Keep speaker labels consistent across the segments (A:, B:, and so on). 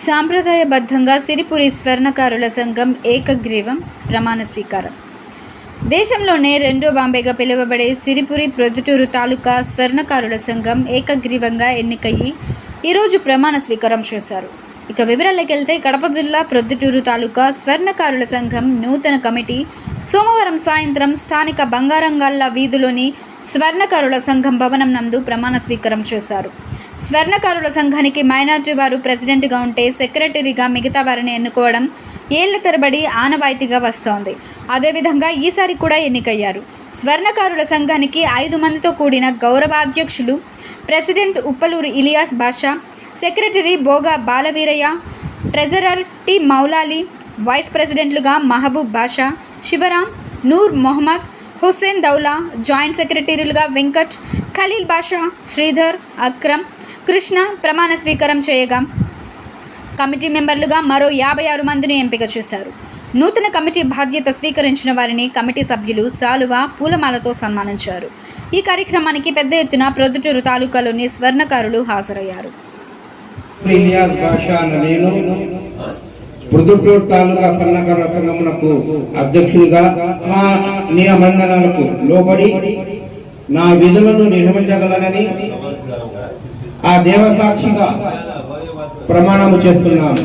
A: సాంప్రదాయబద్ధంగా సిరిపురి స్వర్ణకారుల సంఘం ఏకగ్రీవం ప్రమాణ స్వీకారం. దేశంలోనే రెండో బాంబేగా పిలువబడే సిరిపురి ప్రొద్దుటూరు తాలూకా స్వర్ణకారుల సంఘం ఏకగ్రీవంగా ఎన్నికయ్యి ఈరోజు ప్రమాణ స్వీకారం చేశారు. ఇక వివరాల్లోకి వెళ్తే కడప జిల్లా ప్రొద్దుటూరు తాలూకా స్వర్ణకారుల సంఘం నూతన కమిటీ సోమవారం సాయంత్రం స్థానిక బంగారంగల్లా వీధిలోని స్వర్ణకారుల సంఘం భవనం నందు ప్రమాణ స్వీకారం చేశారు. స్వర్ణకారుల సంఘానికి మైనార్టీ వారు ప్రెసిడెంట్గా ఉంటే సెక్రటరీగా మిగతా వారిని ఎన్నుకోవడం ఏళ్ళ తరబడి ఆనవాయితీగా వస్తోంది. అదేవిధంగా ఈసారి కూడా ఎన్నికయ్యారు. స్వర్ణకారుల సంఘానికి ఐదు మందితో కూడిన గౌరవాధ్యక్షులు president Uppaluru Ilyas Basha secretary Boga Balaveeraiah treasurer T Moulali vice ప్రెసిడెంట్లుగా Mahaboob Basha Sivaram Noor Mohammed Hussain Daula joint సెక్రటరీలుగా వెంకట్ ఖలీల్ బాషా శ్రీధర్ అక్రమ్ కృష్ణ ప్రమాణ స్వీకారం చేయగా కమిటీ మెంబర్లుగా మరో యాభై ఆరు మందిని ఎంపిక చేశారు. నూతన కమిటీ బాధ్యత స్వీకరించిన వారిని కమిటీ సభ్యులు సాలువ పూలమాలతో సన్మానించారు. ఈ కార్యక్రమానికి పెద్ద ఎత్తున ప్రొద్దుటూరు తాలూకాలోని స్వర్ణకారులు హాజరయ్యారు.
B: ఇలియాస్ తాలూకా పన్నకర సంఘమునకు అధ్యక్షుడిగా మా నియమందనాలకు లోబడి నా విధులను నిర్వహించగలనని ఆ దేవసాక్షిగా ప్రమాణము చేస్తున్నాను.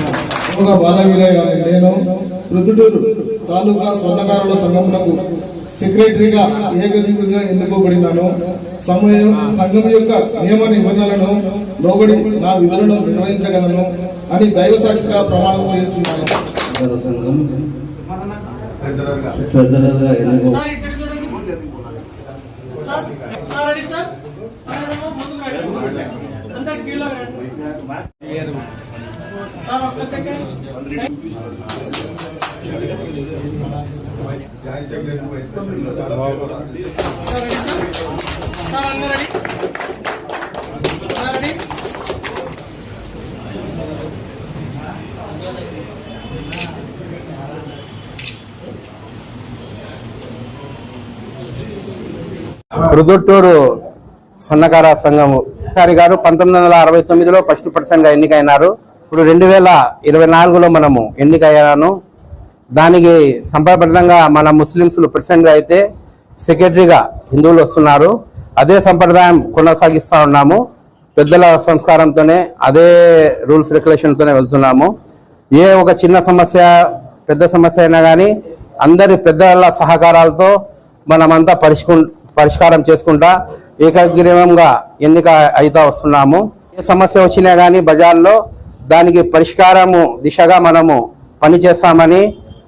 C: ఒక బాలవీరయ్య అనే నేను రుద్దుటూరు తాలూకా స్వర్ణకారుల సంఘమునకు సెక్రటరీగా ఏకగ్రీవంగా ఎన్నుకోబడినాను. సమయం సంఘం యొక్క నియమ నిబంధనలను లోబడి నా విధులను నిర్వహించగలను అని దైవ సాక్షిగా ప్రమాణం
D: రండి సార్? ఒక్క సెకండ్
B: రుదుట్టూరు సన్నకార సంఘం సారి గారు పంతొమ్మిది వందల అరవై తొమ్మిదిలో ఫస్ట్ పర్సన్గా ఎన్నికైనారు. ఇప్పుడు రెండు వేల ఇరవై నాలుగులో మనము ఎన్నికయ్యాను. దానికి సంప్రదాయంగా మన ముస్లిమ్స్లు ప్రెసిడెంట్గా అయితే సెక్రటరీగా హిందువులు వస్తున్నారు. అదే సంప్రదాయం కొనసాగిస్తూ ఉన్నాము. పెద్దల సంస్కారంతోనే అదే రూల్స్ రెగ్యులేషన్తోనే వెళ్తున్నాము. ఏ ఒక చిన్న సమస్య పెద్ద సమస్య అయినా కానీ అందరి పెద్దల సహకారాలతో మనమంతా పరిష్కు పరిష్కారం చేసుకుంటా ఏకగ్రీవంగా ఎన్నిక అవుతా వస్తున్నాము. ఏ సమస్య వచ్చినా కానీ బజార్లో దానికి పరిష్కారము దిశగా మనము పనిచేస్తామని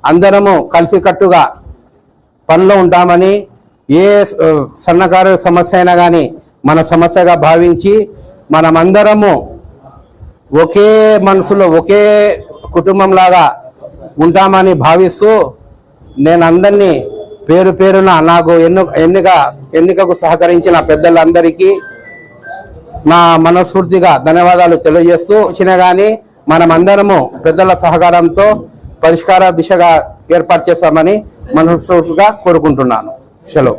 B: అందరము కలిసికట్టుగా పనిలో ఉంటామని ఏ సన్నకారు సమస్య అయినా కానీ మన సమస్యగా భావించి మనమందరము ఒకే మనసులో ఒకే కుటుంబంలాగా ఉంటామని భావిస్తూ నేను అందరినీ పేరు పేరున నాకు ఎన్ను ఎన్నిక ఎన్నికకు సహకరించిన పెద్దలందరికీ నా మనస్ఫూర్తిగా ధన్యవాదాలు తెలియజేస్తూ వచ్చినా కానీ మనమందరము పెద్దల సహకారంతో పరిష్కార దిశగా ఏర్పాటు చేస్తామని మనస్ఫూర్తిగా కోరుకుంటున్నాను. సెలవు.